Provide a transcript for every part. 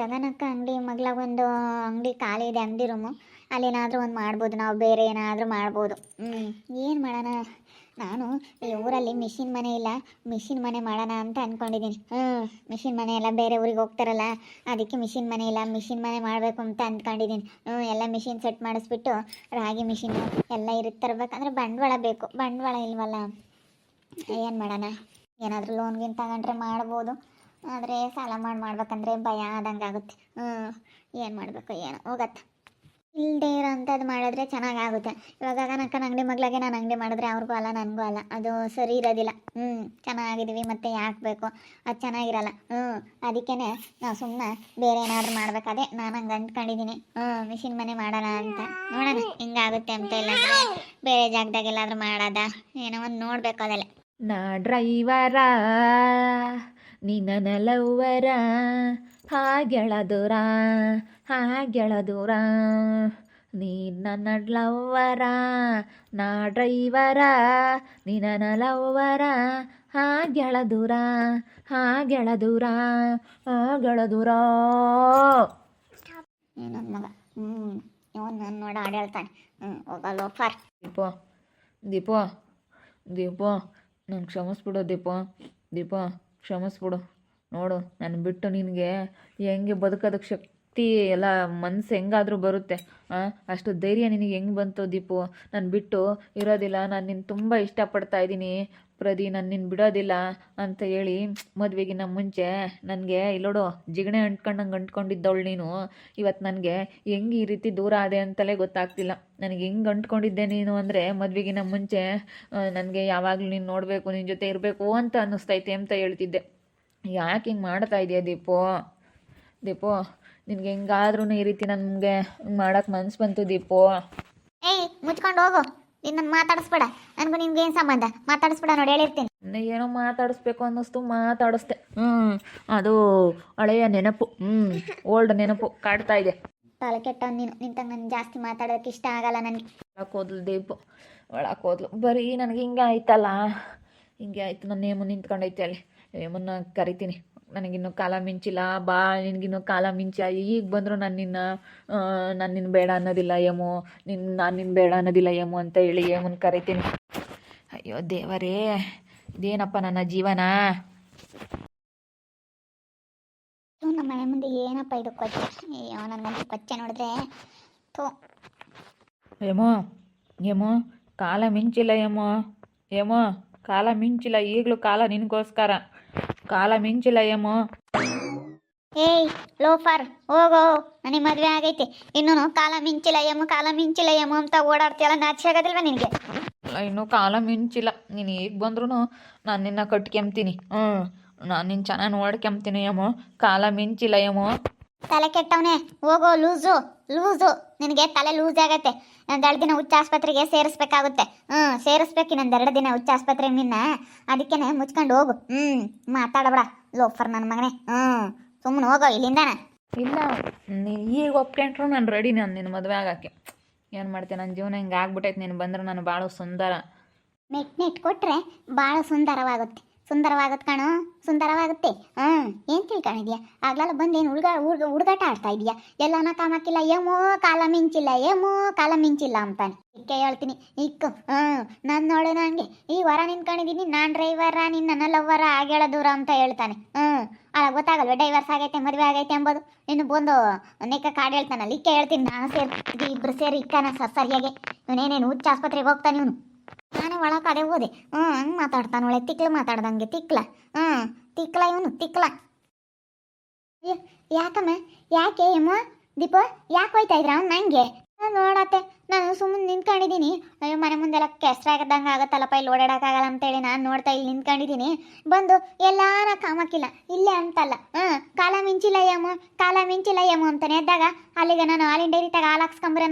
ಗಗನಕ್ಕ ಅಂಗಡಿ ಮಗ್ಲಾಗ ಒಂದು ಅಂಗಡಿ ಖಾಲಿ ಇದೆ, ಅಂಗಡಿ ರೂಮು ಅಲ್ಲೇನಾದರೂ ಒಂದು ಮಾಡ್ಬೋದು, ನಾವು ಬೇರೆ ಏನಾದರೂ ಮಾಡ್ಬೋದು. ಹ್ಞೂ ಏನು ಮಾಡೋಣ? ನಾನು ಈ ಊರಲ್ಲಿ ಮಿಷಿನ್ ಮನೆ ಇಲ್ಲ ಮಿಷಿನ್ ಮನೆ ಮಾಡೋಣ ಅಂತ ಅಂದ್ಕೊಂಡಿದ್ದೀನಿ ಹ್ಞೂ ಮಿಷಿನ್ ಮನೆ ಎಲ್ಲ ಬೇರೆ ಊರಿಗೆ ಹೋಗ್ತಾರಲ್ಲ, ಅದಕ್ಕೆ ಮಿಷಿನ್ ಮನೆ ಇಲ್ಲ ಮಿಷಿನ್ ಮನೆ ಮಾಡಬೇಕು ಅಂತ ಅಂದ್ಕೊಂಡಿದ್ದೀನಿ ಹ್ಞೂ ಎಲ್ಲ ಮಿಷಿನ್ ಸೆಟ್ ಮಾಡಿಸ್ಬಿಟ್ಟು ರಾಗಿ ಮಿಷಿನ್ ಎಲ್ಲ ಇರುತ್ತೆ, ತರಬೇಕಂದ್ರೆ ಬಂಡವಾಳ ಬೇಕು. ಬಂಡವಾಳ ಇಲ್ವಲ್ಲ? ಏನು ಮಾಡೋಣ? ಏನಾದರೂ ಲೋನ್ ಗೀನ್ ತಗೊಂಡ್ರೆ ಮಾಡ್ಬೋದು. ಆದರೆ ಸಾಲ ಮಾಡಿ ಮಾಡ್ಬೇಕಂದ್ರೆ ಭಯ ಆದಂಗೆ ಆಗುತ್ತೆ. ಹ್ಞೂ ಏನು ಮಾಡಬೇಕು, ಏನೋ? ಹೋಗತ್ತೆ. ಇಲ್ಲದೆ ಇರೋ ಮಾಡಿದ್ರೆ ಚೆನ್ನಾಗಾಗುತ್ತೆ ಇವಾಗ ನನ್ನ ಅಂಗಡಿ ಮಗ್ಳಿಗೆ ನಾನು ಅಂಗಡಿ ಮಾಡಿದ್ರೆ ಅವ್ರಿಗೂ ಅಲ್ಲ, ನನಗೂ ಅಲ್ಲ. ಅದು ಸರಿ ಇರೋದಿಲ್ಲ. ಹ್ಞೂ ಚೆನ್ನಾಗಿದ್ದೀವಿ, ಮತ್ತೆ ಯಾಕೆ ಬೇಕು? ಅದು ಚೆನ್ನಾಗಿರಲ್ಲ. ಹ್ಞೂ ಅದಕ್ಕೇ ನಾವು ಸುಮ್ಮನೆ ಬೇರೆ ಏನಾದರೂ ಮಾಡ್ಬೇಕಾದ್ರೆ ನಾನು ಹಂಗೆ ಅಂದ್ಕೊಂಡಿದ್ದೀನಿ ಹ್ಞೂ ಮಿಷಿನ್ ಮನೆ ಮಾಡೋಣ ಅಂತ. ನೋಡೋಣ, ಹಿಂಗಾಗುತ್ತೆ ಅಂತ ಇಲ್ಲ ಬೇರೆ ಜಾಗದಾಗೆಲ್ಲಾದ್ರೂ ಮಾಡೋದ? ಏನೋ ಒಂದು ನೋಡಬೇಕು ಅದೆಲ್ಲ. ನಾ ಡ್ರೈವರ? ನಿನ್ನ ನಲವರ ಹಾಗೆಳದುರ ಹಾಗೆಳದುರ ನಿನ್ನ ನನ್ನ ಲವ್ವರ ನಾ ಡ್ರೈವರ ನಿನ್ನ ಲವ್ವರ ಹಾಗೆಳದುರ ಹಾಗೆಳದುರ ಹಾಗೆಳದುರ ನನ್ನ ಮಗ ಹ್ಞೂ ಇವನು ನನ್ನ ನೋಡಿ ಹಾಡು ಹೇಳ್ತಾನೆ. ಹ್ಞೂ ಹೋಗಲ್ಲ ಫರ್. ದೀಪ ದೀಪ ದೀಪ ನಂಗೆ ಕ್ಷಮಿಸ್ಬಿಡು ದೀಪೋ ದೀಪ. ಕ್ಷಮಿಸ್ಬಿಡು. ನೋಡು ನಾನು ಬಿಟ್ಟು ನಿನಗೆ ಹೆಂಗೆ ಬದುಕೋದಕ್ಕೆ ಶಕ್ತಿ ಎಲ್ಲ ಮನ್ಸು ಹೆಂಗಾದರೂ ಬರುತ್ತೆ. ಅಷ್ಟು ಧೈರ್ಯ ನಿನಗೆ ಹೆಂಗೆ ಬಂತು ದೀಪು? ನಾನು ಬಿಟ್ಟು ಇರೋದಿಲ್ಲ, ನಾನು ನಿನ್ನ ತುಂಬ ಇಷ್ಟಪಡ್ತಾ ಇದ್ದೀನಿ. ಪ್ರದಿ ನಾನು ನಿನ್ನ ಬಿಡೋದಿಲ್ಲ ಅಂತ ಹೇಳಿ ಮದುವೆಗಿನ್ನ ಮುಂಚೆ ನನಗೆ ಇಲ್ಲೋಡು ಜಿಗಣೆ ಅಂಟ್ಕೊಂಡಂಗೆ ಅಂಟ್ಕೊಂಡಿದ್ದವಳು ನೀನು. ಇವತ್ತು ನನಗೆ ಹೆಂಗೆ ಈ ರೀತಿ ದೂರ ಆದೆ ಅಂತಲೇ ಗೊತ್ತಾಗ್ತಿಲ್ಲ. ನನಗೆ ಹೆಂಗೆ ಅಂಟ್ಕೊಂಡಿದ್ದೆ ನೀನು ಅಂದರೆ ಮದುವೆಗಿನ್ನ ಮುಂಚೆ ನನಗೆ ಯಾವಾಗಲೂ ನೀನು ನೋಡಬೇಕು ನಿನ್ನ ಜೊತೆ ಇರಬೇಕು ಅಂತ ಅನ್ನಿಸ್ತೈತೆ ಅಂತ ಹೇಳ್ತಿದ್ದೆ. ಯಾಕೆ ಹಿಂಗೆ ಮಾಡ್ತಾ ಇದೆಯಾ ದೀಪು? ದೀಪು ನಿನಗೆ ಹೆಂಗಾದ್ರೂ ಈ ರೀತಿ ನನಗೆ ಮಾಡೋಕ್ಕೆ ಮನಸ್ಸು ಬಂತು ದೀಪು. ಏಯ್ ಮುಚ್ಕೊಂಡು ಹೋಗು. ನಿನ್ನ ಮಾತಾಡಿಸ್ಬೇಡ. ನನಗೂ ನಿನ್ಗೆ ಏನು ಸಂಬಂಧ? ಮಾತಾಡಿಸ್ಬೇಡ ನೋಡಿ ಹೇಳಿರ್ತೀನಿ ಏನೋ ಮಾತಾಡಿಸ್ಬೇಕು ಅನ್ನಿಸ್ತು ಮಾತಾಡಿಸ್ದೆ. ಹ್ಞೂ ಅದು ಹಳೆಯ ನೆನಪು. ಹ್ಞೂ ಓಲ್ಡ್ ನೆನಪು ಕಾಡ್ತಾ ಇದೆ. ತಲೆ ಕೆಟ್ಟ ನೀನು. ನಿಂತಂಗೆ ನಾನು ಜಾಸ್ತಿ ಮಾತಾಡೋಕೆ ಇಷ್ಟ ಆಗಲ್ಲ ನನಗೆ. ಒಳಕ್ಕೆ ಹೋದ್ಲು ದೀಪು. ಒಳಕ್ಕೆ ಹೋದ್ಲು. ಬರೀ ನನಗೆ ಹಿಂಗೆ ಆಯ್ತಲ್ಲ. ಹಿಂಗೆ ಆಯ್ತು. ನನ್ನ ನೇಮು ನಿಂತ್ಕೊಂಡೈತೆ ಅಲ್ಲಿ. ನೇಮನ್ನ ಕರಿತೀನಿ. ನನಗಿನ್ನೂ ಕಾಲ ಮಿಂಚಿಲ್ಲ ಬಾ ನಿನಗಿನ್ನೂ ಕಾಲ ಮಿಂಚ ಈಗ ಬಂದರೂ ನಾನು ನಿನ್ನ ನಾನು ನಿನ್ನ ಬೇಡ ಅನ್ನೋದಿಲ್ಲ ಯಮು ನಿನ್ನ ನಾನು ನಿನ್ನ ಬೇಡ ಅನ್ನೋದಿಲ್ಲ ಯಮು ಅಂತ ಹೇಳಿ ಯಮುನ್ ಕರಿತೀನಿ. ಅಯ್ಯೋ ದೇವರೇ ಇದೇನಪ್ಪ ನನ್ನ ಜೀವನ? ನಮ್ಮ ಮನೆ ಮುಂದೆ ಏನಪ್ಪ ಇದು ಕೊಚ್ಚೆ? ಅಯ್ಯೋ ನನಗಂತೂ ಕೊಚ್ಚೆ ನೋಡಿದ್ರೆ ತೋ ಏಮೋ ಯಮೋ ಕಾಲ ಮಿಂಚಿಲ್ಲ ಏಮೋ ಏಮೋ ಕಾಲ ಮಿಂಚಿಲ್ಲ ಈಗಲೂ ಕಾಲ ನಿನಗೋಸ್ಕರ. ಕಾಲ ಮಿಂಚಿಲ್ಲ ಏಮೋ ಏಯ್ ಲೋಫರ್ ಹೋಗೋ. ನನಗೆ ಮದುವೆ ಆಗೈತೆ. ಇನ್ನೂ ಕಾಲ ಮಿಂಚಿಲ್ಲ ಏಮು ಕಾಲ ಮಿಂಚಿಲ್ಲ ಯಮ್ಮ ಅಂತ ಓಡಾಡ್ತೀಯಲ್ಲ ನಾಚಿ ಆಗೋದಿಲ್ವ ನಿನಗೆ? ಇನ್ನು ಕಾಲ ಮಿಂಚಿಲ್ಲ ನೀನು ಈಗ ಬಂದ್ರೂ ನಾನು ನಿನ್ನ ಕಟ್ಕೊಂಬ್ತೀನಿ ಹ್ಞೂ ನಾನು ನಿನ್ನ ಚೆನ್ನಾಗಿ ನೋಡ್ಕೊಂತೀನಿ ಏಮೋ ಕಾಲ ಮಿಂಚಿಲ್ಲ ಏಮೋ ತಲೆ ಕೆಟ್ಟವನೆ ಹೋಗೋ ಲೂಸು ಲೂಸು. ನಿನಗೆ ತಲೆ ಲೂಸ್ ಆಗತ್ತೆ. ಒಂದೆರಡು ದಿನ ಹುಚ್ಚ ಆಸ್ಪತ್ರೆಗೆ ಸೇರಿಸ್ಬೇಕಾಗುತ್ತೆ. ಹ್ಞೂ ಸೇರಿಸ್ಬೇಕು ಇನ್ನೊಂದೆರಡು ದಿನ ಹುಚ್ಚ ಆಸ್ಪತ್ರೆ ನಿನ್ನ. ಅದಕ್ಕೆ ಮುಚ್ಕೊಂಡು ಹೋಗು. ಹ್ಞೂ ಮಾತಾಡಬೇಡ ಲೋಫರ್ ನನ್ನ ಮಗನೇ. ಹ್ಞೂ ಸುಮ್ಮನೆ ಹೋಗೋ ಇಲ್ಲಿಂದಾನ. ಇಲ್ಲ ಈಗ ಒಪ್ಕೊಂಡ್ರು ನಾನು ರೆಡಿ ನಾನು ನಿನ್ನ ಮದುವೆ ಆಗೋಕ್ಕೆ. ಏನು ಮಾಡ್ತೀನಿ ನನ್ನ ಜೀವನ ಹಿಂಗೆ ಆಗ್ಬಿಟ್ಟೈತೆ ನೀನು ಬಂದ್ರೆ ನಾನು ಭಾಳ ಸುಂದರ. ನೆಟ್ ನೆಟ್ ಕೊಟ್ಟರೆ ಭಾಳ ಸುಂದರವಾಗುತ್ತೆ. ಸುಂದರವಾಗುತ್ತೆ ಕಣ, ಸುಂದರವಾಗುತ್ತೆ. ಹಾಂ ಏನು ತಿಳ್ಕೊಂಡಿದ್ಯಾ ಆಗ್ಲೆಲ್ಲ ಬಂದೇನು ಹುಡುಗ ಹುಡುಗ ಹುಡುಗಾಟ ಆಡ್ತಾ ಇದೆಯಾ? ಎಲ್ಲಾನ ಕಾಮಕ್ಕಿಲ್ಲ ಏಮೋ ಕಾಲ ಮಿಂಚಿಲ್ಲ ಏಮೋ ಕಾಲ ಮಿಂಚಿಲ್ಲ ಅಂತಾನೆ. ಇಕ್ಕೆ ಹೇಳ್ತೀನಿ, ಇಕ್ಕು ಹಾಂ ನಾನು ನೋಡು ನನಗೆ ಈ ವರ ನಿಂತ್ಕೊಂಡಿದ್ದೀನಿ ನಾನು ಡ್ರೈವರ, ನಿನ್ನ ನನ್ನ ಲವ್ವರ ಆಗೇಳ ದೂರ ಅಂತ ಹೇಳ್ತಾನೆ. ಹ್ಞೂ ಅಲ್ಲ ಗೊತ್ತಾಗಲ್ವ, ಡೈವರ್ಸ್ ಆಗೈತೆ, ಮದುವೆ ಆಗೈತೆ ಎಂಬುದು ಇನ್ನು ಬಂದು ನೆಕ್ಕ ಕಾಡು ಹೇಳ್ತಾನಲ್ಲ, ಇಕ್ಕೆ ಹೇಳ್ತೀನಿ, ನಾನು ಸೇರಿ ಇಬ್ಬರು ಸೇರಿ, ಇಕ್ಕನ ಸರಿಯಾಗಿ. ಇವನೇನೇನು ಹುಚ್ಚ ಆಸ್ಪತ್ರೆಗೆ ಹೋಗ್ತಾನೆ ಇವನು. ನಾನೇ ಒಳ ಕಡೆ ಹೋದೆ. ಹ್ಞೂ ಹಂಗೆ ಮಾತಾಡ್ತಾನೆ ಒಳ್ಳೆ ತಿಕ್ಲ ಮಾತಾಡ್ದಂಗೆ ತಿಕ್ಲ. ಹ್ಞೂ ತಿಕ್ಲ ಇವನು, ತಿಕ್ಲ. ಯಾಕಮ್ಮ? ಯಾಕೆ ಏಮ ದೀಪ, ಯಾಕೆ ಹೋಯ್ತಾ ಇದ್ರ? ಅವ್ನು ನಂಗೆ? ನೋಡತ್ತೆ ನಾನು ಸುಮ್ಮನೆ ನಿಂತ್ಕೊಂಡಿದ್ದೀನಿ. ಅಯ್ಯೋ, ಮನೆ ಮುಂದೆಲ್ಲ ಕೆಸ್ರಾಗದಂಗೆ ಆಗತ್ತಲ್ಲಪ್ಪ ಇಲ್ಲಿ ಓಡಾಡೋಕ್ಕಾಗಲ್ಲ ಅಂತೇಳಿ ನಾನು ನೋಡ್ತಾ ಇಲ್ಲಿ ನಿಂತ್ಕೊಂಡಿದ್ದೀನಿ. ಬಂದು ಎಲ್ಲಾರ ಕಾಮಕ್ಕಿಲ್ಲ, ಇಲ್ಲೇ ಅಂತಲ್ಲ. ಹಾಂ, ಕಾಲ ಮಿಂಚಿಲ್ಲ ಏಮೋ ಕಾಲ ಮಿಂಚಿಲ್ಲ ಏಮೋ ಅಂತಾನೆ ಇದ್ದಾಗ ಅಲ್ಲಿಗೆ ನಾನು ಆಲ್ ಇಂಡಿಯಾ ತಗ ಹಾಲು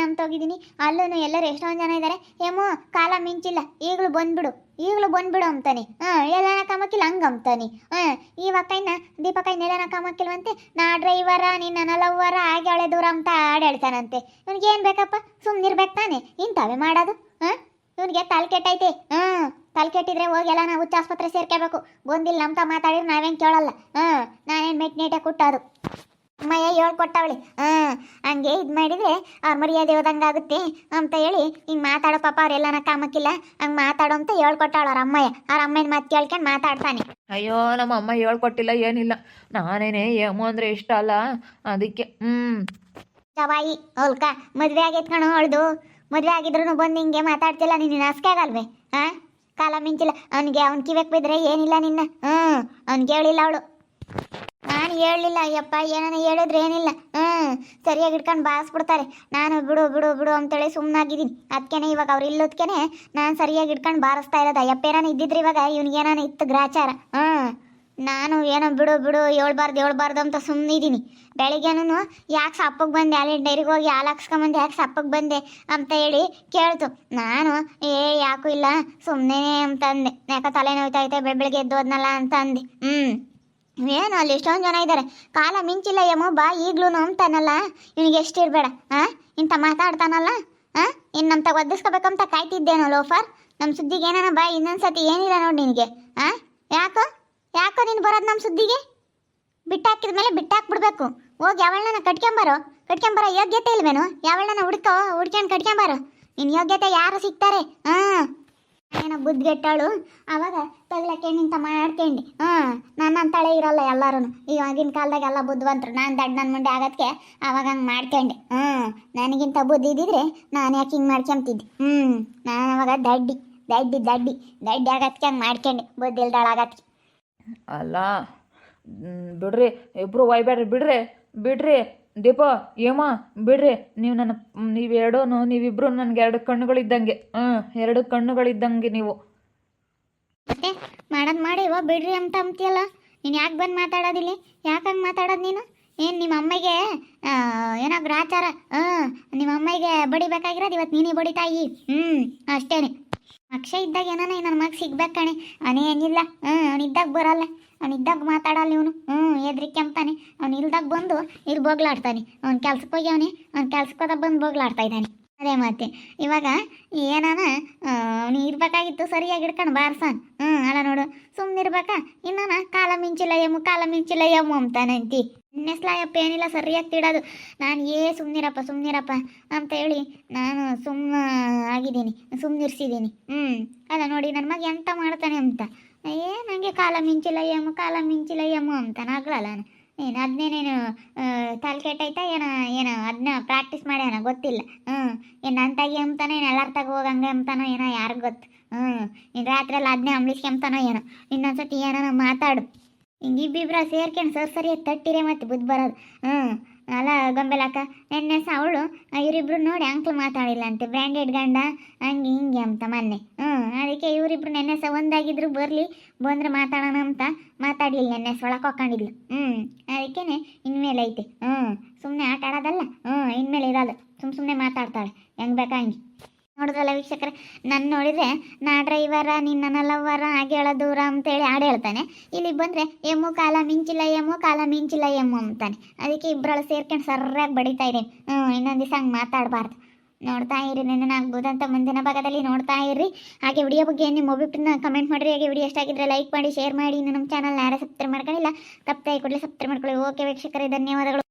ಅಂತ ಹೋಗಿದ್ದೀನಿ. ಅಲ್ಲೂ ಎಲ್ಲರೂ ಎಷ್ಟೊಂದು ಜನ ಇದ್ದಾರೆ ಯಮ್ಮ, ಕಾಲ ಮಿಂಚಿಲ್ಲ, ಈಗಲೂ ಬಂದ್ಬಿಡು. ಈಗಲೂ ಬಂದ್ಬಿಡು ಅಂತಾನೆ. ಹಾಂ, ಎಲ್ಲನ ಕಾಮಕ್ಕಿಲ್ಲ, ಹಂಗೆ ಅಂತಾನೆ. ಹಾಂ ಇವಾಗ ಕೈನ ದೀಪ ಕೈನ ಎಲ್ಲಾನ ಕಾಮಕ್ಕಿಲ್ವಂತೆ? ನಾ ಡ್ರೈವರ ನಿನ್ನ ನಲವರ ಹಾಗೆ ದೂರ ಅಂತ ಹಾಡು ಹೇಳ್ತಾನಂತೆ. ಇವ್ನಿಗೆ ಏನು ಬೇಕಪ್ಪ? ಸುಮ್ಮನಿರ್ಬೇಕು ತಾನೆ. ಇಂಥವೇ ಮಾಡೋದು? ಹಾಂ, ಇವ್ನಿಗೆ ತಲೆ ಕೆಟ್ಟೈತೆ. ಹಾಂ, ತಲೆ ಕೆಟ್ಟಿದ್ರೆ ಹೋಗಿ ಎಲ್ಲ ನಾವು ಹುಚ್ಚ ಆಸ್ಪತ್ರೆ ಸೇರ್ಕೋಬೇಕು ಬಂದಿಲ್ಲ ನಮ್ತ ಮಾತಾಡಿದ್ರೆ ನಾವೇನು ಕೇಳಲ್ಲ. ಹಾಂ, ನಾನೇನು ಮೆಟ್ ನೇಟೆ ಕುಟ್ಟೋದು. ಅಮ್ಮಯ್ಯ ಹೇಳ್ಕೊಟ್ಟವಳಿ. ಹಾಂ ಹಂಗೆ ಇದು ಮಾಡಿದ್ರೆ ಅವ್ರ ಮರ್ಯಾದೆ ಹೋದಂಗಾಗುತ್ತೆ ಅಂತ ಹೇಳಿ ಹಿಂಗೆ ಮಾತಾಡೋ ಪಾಪ ಅವ್ರೆಲ್ಲನ ಕಾಮಕ್ಕಿಲ್ಲ ಹಂಗ್ ಮಾತಾಡೋ ಅಂತ ಹೇಳ್ಕೊಟ್ಟಾಳ ಅವ್ರ ಅಮ್ಮಯ್ಯ. ಅವ್ರ ಅಮ್ಮನ ಮಾತು ಕೇಳ್ಕೊಂಡು ಮಾತಾಡ್ತಾನೆ. ಅಯ್ಯೋ ನಮ್ಮ ಅಮ್ಮ ಹೇಳ್ಕೊಟ್ಟಿಲ್ಲ ಏನಿಲ್ಲ. ನಾನೇನೆ ಯಮು ಅಂದರೆ ಇಷ್ಟ ಅಲ್ಲ ಅದಕ್ಕೆ ಹ್ಮ್. ಜವಾಯಿ ಹೋಲ್ಕ ಮದ್ವೆ ಆಗೈತ್ ಕಣೋ ಅವಳ್ದು. ಮದ್ವೆ ಆಗಿದ್ರು ಬಂದು ಹಿಂಗೆ ಮಾತಾಡ್ತಿಲ್ಲ ನೀನು ನಾಸ್ಕೆ ಆಗಲ್ವೇ? ಹಾ ಕಾಲ ಮಿಂಚಿಲ್ಲ. ಅವನಿಗೆ ಅವ್ನ ಕಿವೆಕ್ ಬಿದ್ರೆ ಏನಿಲ್ಲ ನಿನ್ನ. ಹ್ಞೂ ಅವ್ನಿಗೆ ಹೇಳಿಲ್ಲ ಅವಳು. ನಾನು ಹೇಳಲಿಲ್ಲ, ಅಯ್ಯಪ್ಪ, ಏನಾನ ಹೇಳಿದ್ರೆ ಏನಿಲ್ಲ. ಹ್ಞೂ ಸರಿಯಾಗಿ ಇಟ್ಕೊಂಡು ಬಾರಿಸ್ಬಿಡ್ತಾರೆ ನಾನು ಬಿಡು ಬಿಡು ಬಿಡು ಅಂತೇಳಿ ಸುಮ್ಮನಾಗಿದ್ದೀನಿ ಅದಕ್ಕೇನೆ ಇವಾಗ ಅವ್ರು ಇಲ್ಲೋದ್ಕೇನೆ ನಾನು ಸರಿಯಾಗಿ ಇಟ್ಕೊಂಡು ಬಾರಿಸ್ತಾ ಇರೋದು. ಅಯ್ಯಪ್ಪ, ಏನಾನ ಇದ್ದಿದ್ರೆ ಇವಾಗ ಇವ್ನಿಗೆ ಏನಾನ ಇತ್ತು ಗ್ರಾಚಾರ? ಹ್ಞೂ ನಾನು ಏನೋ ಬಿಡು ಬಿಡು, ಹೇಳ್ಬಾರ್ದು ಹೇಳ್ಬಾರ್ದು ಅಂತ ಸುಮ್ಮನಿದ್ದೀನಿ ಬೆಳಿಗ್ಗೆನೂ ಯಾಕೆ ಸಪ್ಪಗೆ ಬಂದೆ? ಅಲ್ಲಿ ಡೈರಿಗೆ ಹೋಗಿ ಹಾಲು ಹಾಕ್ಸ್ಕೊಂಬಂದು, ಯಾಕೆ ಸಪ್ಪಗೆ ಬಂದೆ ಅಂತ ಹೇಳಿ ಕೇಳ್ತು. ನಾನು, ಏ, ಯಾಕೂ ಇಲ್ಲ ಸುಮ್ಮನೆ ಅಂತ ಅಂದೆ ಯಾಕೆ ತಲೆ ನೋಯ್ತೈತೆ ಬೆಳಿಗ್ಗೆ ಬೆಳಗ್ಗೆ ಎದ್ದು ಹೋದ್ನಲ್ಲ ಅಂತ ಅಂದೆ. ಹ್ಞೂ ಏನು ಅಲ್ಲಿ ಎಷ್ಟೊಂದು ಜನ ಇದ್ದಾರೆ ಕಾಲ ಮಿಂಚಿಲ್ಲ ಯಮೋ ಬಾ ಈಗ್ಲೂ ಅಂತಾನಲ್ಲ? ಇವನಿಗೆ ಎಷ್ಟಿರಬೇಡ ಹಾಂ ಇಂಥ ಮಾತಾಡ್ತಾನಲ್ಲ ಹಾಂ ಇನ್ನು ನಮ್ಮ ತಗ ಕಾಯ್ತಿದ್ದೇನೋ ಲೋಫರ್? ನಮ್ಮ ಸುದ್ದಿಗೆ ಏನಾನ ಬಾ, ಇನ್ನೊಂದ್ಸತಿ ಏನಿಲ್ಲ ನೋಡಿ ನಿನಗೆ ಹಾಂ ಯಾಕೋ? ಯಾಕೋ ನೀನು ಬರೋದು ನಮ್ಮ ಸುದ್ದಿಗೆ? ಬಿಟ್ಟಾಕಿದ ಮೇಲೆ ಬಿಟ್ಟಾಕ್ಬಿಡ್ಬೇಕು. ಹೋಗಿ ಯಾವಳನ್ನ ಕಟ್ಕೊಂಬರೋ? ಕಟ್ಕೊಂಬರೋ ಯೋಗ್ಯತೆ ಇಲ್ವೇನು? ಯಾವಳನ್ನ ಹುಡ್ಕೋ ಹುಡ್ಕೊಂಡು ಕಟ್ಕೊಂಬಾರೋ? ನಿನ್ನ ಯೋಗ್ಯತೆ ಯಾರು ಸಿಗ್ತಾರೆ ಹಾಂ ಏನೋ ಬುದ್ಧಿಗೆಟ್ಟಾಳು. ಅವಾಗ ತಗ್ಲಕ್ಕೆ ನಿಂತ ಮಾಡ್ಕೊಂಡು ಹಾಂ, ನನ್ನ ಅಂತಾಳೆ ಇರಲ್ಲ ಎಲ್ಲರೂ ಇವಾಗಿನ ಕಾಲದಾಗ ಎಲ್ಲ ಬುದ್ಧಿವಂತರು. ನಾನು ದಡ್ಡ ನನ್ನ ಮುಂದೆ ಆಗಕ್ಕೆ ಅವಾಗ ಹಂಗೆ ಮಾಡ್ಕೊಂಡೆ ಹ್ಞೂ ನನಗಿಂತ ಬುದ್ಧಿ ಇದ್ದಿದ್ರೆ ನಾನು ಯಾಕೆ ಹಿಂಗೆ ಮಾಡ್ಕೊಂತಿದ್ದೆ ಹ್ಞೂ ನಾನು ಅವಾಗ ದಡ್ಡಿ ದಡ್ಡಿ ದಡ್ಡಿ ದಡ್ಡಿ ಆಗತ್ಕೆ ಹಂಗೆ ಮಾಡ್ಕೊಂಡೆ ಬುದ್ಧಿ ಇಲ್ದಾಳ ಆಗತ್ಕೆ ಅಲ್ಲ ಬಿಡ್ರಿ ಇಬ್ಬರು ಒಯ್ಬೇಡ್ರಿ, ಬಿಡ್ರಿ ಬಿಡ್ರಿ. ದೀಪ ಏಮಾ ಬಿಡ್ರಿ, ನೀವು ನನ್ನ ನೀವೆರಡೂ ನೀವಿಬ್ರು ನನಗೆ ಎರಡು ಕಣ್ಣುಗಳಿದ್ದಂಗೆ. ಹ್ಞೂ ಎರಡು ಕಣ್ಣುಗಳಿದ್ದಂಗೆ ನೀವು. ಮತ್ತೆ ಮಾಡೋದು ಮಾಡಿ ಇವ ಬಿಡ್ರಿ ಅಂತ ಅಂತೀಯಲ್ಲ? ನೀನು ಯಾಕೆ ಬಂದು ಮಾತಾಡೋದಿಲ್ಲ? ಯಾಕೆ ಹಂಗೆ ಮಾತಾಡೋದು ನೀನು? ಏನು ನಿಮ್ಮ ಅಮ್ಮಗೆ ಏನೋ ಗ್ರಾಚಾರ ಹಾಂ ನಿಮ್ಮ ಅಮ್ಮಗೆ ಬಡಿಬೇಕಾಗಿರೋದು ಇವತ್ತು ನೀನೇ ಬಡಿತಾಯಿ ಹ್ಞೂ ಅಷ್ಟೇನೆ. ಅಕ್ಷಯ ಇದ್ದಾಗ ಏನಾನ ನನ್ನ ಮಗ ಸಿಗ್ಬೇಕು ಕಣೆ. ಅವನೇನಿಲ್ಲ ಹ್ಞೂ ಅವನಿದ್ದಾಗ ಬರಲ್ಲ. ಅವನಿದ್ದಾಗ ಮಾತಾಡಲ್ಲ ಇವನು. ಹ್ಞೂ ಎದ್ರಿಕೆ ಅಂತಾನೆ. ಅವ್ನು ಇಲ್ದಾಗ ಬಂದು ಇಲ್ಲಿ ಬೋಗ್ಲಾಡ್ತಾನೆ. ಅವ್ನು ಕೆಲ್ಸಕ್ಕೆ ಹೋಗಿ ಅವನೇ, ಅವ್ನು ಕೆಲ್ಸಕ್ಕೆ ಹೋದಾಗ ಬಂದು ಬೋಗ್ಲಾಡ್ತಾ ಇದ್ದಾನೆ. ಅದೇ ಮತ್ತೆ ಇವಾಗ ಏನಾನ ಅವ್ನು ಇರ್ಬೇಕಾಗಿತ್ತು ಸರಿಯಾಗಿ ಹಿಡ್ಕೊಂಡು ಬಾರ್ಸಾನ್. ಹ್ಞೂ ಅಲ್ಲ ನೋಡು ಸುಮ್ಮನೆ ಇರ್ಬೇಕಾ? ಇನ್ನನ, ಕಾಲ ಮಿಂಚಿಲ್ಲ ಎಮ್ಮು ಕಾಲ ಮಿಂಚಿಲ್ಲ ಎಮ್ಮು ಅಂತಾನಂತಿ ನೆಸ್ಲಾಯಪ್ಪ ಏನಿಲ್ಲ, ಸರಿಯಾಗಿ ತಿಡೋದು. ನಾನು ಏ ಸುಮ್ಮನಿರಪ್ಪ ಸುಮ್ಮನಿರಪ್ಪ ಅಂತ ಹೇಳಿ ನಾನು ಸುಮ್ಮ ಆಗಿದ್ದೀನಿ ಸುಮ್ಮನಿರ್ಸಿದ್ದೀನಿ ಹ್ಞೂ ಅಲ್ಲ ನೋಡಿ ನನ್ನ ಮಗ ಎಂತ ಮಾಡ್ತಾನೆ ಅಂತ. ಏ ನನಗೆ ಕಾಲ ಮಿಂಚಿಲ್ಲ ಎಮ್ಮು ಕಾಲ ಮಿಂಚಿಲ್ಲ ಎಮ್ಮು ಅಂತಾನೆ ಆಗ್ಲಲ್ಲ ಏನು ಅದನ್ನೇನೇನು ತಲೆ ಕೆಟ್ಟೈತಾ ಏನೋ ಏನೋ ಅದನ್ನ ಪ್ರಾಕ್ಟೀಸ್ ಮಾಡ್ಯಾನ ಗೊತ್ತಿಲ್ಲ. ಹ್ಞೂ, ಏನು ಅಂತಾಗಿ ಅಂತಾನೆ ಏನು ಎಲ್ಲರ ತಗ ಹೋಗಂಗೆ ಅಂತಾನೋ ಏನೋ ಯಾರಿಗೆ ಗೊತ್ತು. ಹ್ಞೂ ಇನ್ನು ರಾತ್ರಿ ಎಲ್ಲ ಅದನ್ನೇ ಅಂಬ್ಲಿಸ್ಕೊಂತಾನೋ ಏನೋ. ಇನ್ನೊಂದ್ಸತಿ ಏನೋ ಮಾತಾಡು. ಹಿಂಗೆ ಇಬ್ಬಿಬ್ರ ಸೇರ್ಕೊಂಡು ಸರ್ ಸರಿಯಾಗಿ ತಟ್ಟಿರೆ ಮತ್ತೆ ಬುದ್ಧಿ ಬರೋದು. ಹ್ಞೂ ಅಲ್ಲ ಗೊಂಬೆಲಕ್ಕ, ನಿನ್ನೆ ಸಹ ಅವಳು ಇವರಿಬ್ರು ನೋಡಿ ಅಂಕ್ಲ್ ಮಾತಾಡಿಲ್ಲ ಅಂತೆ ಬ್ರ್ಯಾಂಡೆಡ್ ಗಂಡ, ಹಂಗೆ ಹಿಂಗೆ ಅಂತ ಮೊನ್ನೆ. ಹ್ಞೂ ಅದಕ್ಕೆ ಇವರಿಬ್ರು ನೆನ್ನೆ ಸಹ ಒಂದಾಗಿದ್ರು ಬರಲಿ, ಬಂದ್ರೆ ಮಾತಾಡೋಣ ಅಂತ ಮಾತಾಡಲಿಲ್ಲ. ನೆನ್ನೆ ಸೊಳಕ್ಕೆ ಹಾಕೊಂಡಿದ್ಲು ಹ್ಞೂ ಅದಕ್ಕೇನೆ ಇನ್ಮೇಲೆ ಐತೆ. ಹ್ಞೂ ಸುಮ್ಮನೆ ಆಟ ಆಡೋದಲ್ಲ. ಹ್ಞೂ ಇನ್ಮೇಲೆ ಇರೋದು. ಸುಮ್ಮ ಸುಮ್ಮನೆ ಮಾತಾಡ್ತಾಳೆ. ಹೆಂಗೆ ಬೇಕಾ ಹಂಗೆ. ನೋಡಿದ್ರಲ್ಲ ವೀಕ್ಷಕರ? ನನ್ನ ನೋಡಿದ್ರೆ, ನಾ ಡ್ರೈವರ ನಿನ್ನ ಲವ್ವರ ಹಾಗೆ ಹೇಳ ದೂರ ಅಂತೇಳಿ ಹಾಡು ಹೇಳ್ತಾನೆ. ಇಲ್ಲಿ ಬಂದರೆ, ಎಮ್ಮು ಕಾಲ ಮಿಂಚಿಲ್ಲ, ಎಮ್ಮು ಕಾಲ ಮಿಂಚಿಲ್ಲ, ಎಮ್ಮು ಅಂತಾನೆ. ಅದಕ್ಕೆ ಇಬ್ಬರಳು ಸೇರ್ಕೊಂಡು ಸರ್ರಾಗಿ ಬಡಿತಾ ಇರಿ. ಹ್ಞೂ, ಇನ್ನೊಂದು ದಿವಸ ಹಂಗೆ ಮಾತಾಡಬಾರ್ದು. ನೋಡ್ತಾ ಇರಿ ನೆನನಾಗ್ಬೋದು ಅಂತ ಮುಂದಿನ ಭಾಗದಲ್ಲಿ ನೋಡ್ತಾ ಇರ್ರಿ ಹಾಗೆ ವಿಡಿಯೋ ಬಗ್ಗೆ ನಿಮ್ಮ ಒಬ್ಬಿಟ್ಟನ್ನ ಕಮೆಂಟ್ ಮಾಡಿರಿ. ಹಾಗೆ ವಿಡಿಯೋ ಎಷ್ಟಾಗಿದ್ರೆ ಲೈಕ್ ಮಾಡಿ ಶೇರ್ ಮಾಡಿ. ಇನ್ನು ನಮ್ಮ ಚಾನಲ್ ಯಾರೇ ಸಬ್ಸ್ಕ್ರೈಬ್ ಮಾಡ್ಕೊಂಡಿಲ್ಲ, ತಪ್ಪದೆ ಕೂಡಲೇ ಸಬ್ಸ್ಕ್ರೈಬ್ ಮಾಡ್ಕೊಳ್ಳಿ. ಓಕೆ ವೀಕ್ಷಕರೇ, ಧನ್ಯವಾದಗಳು.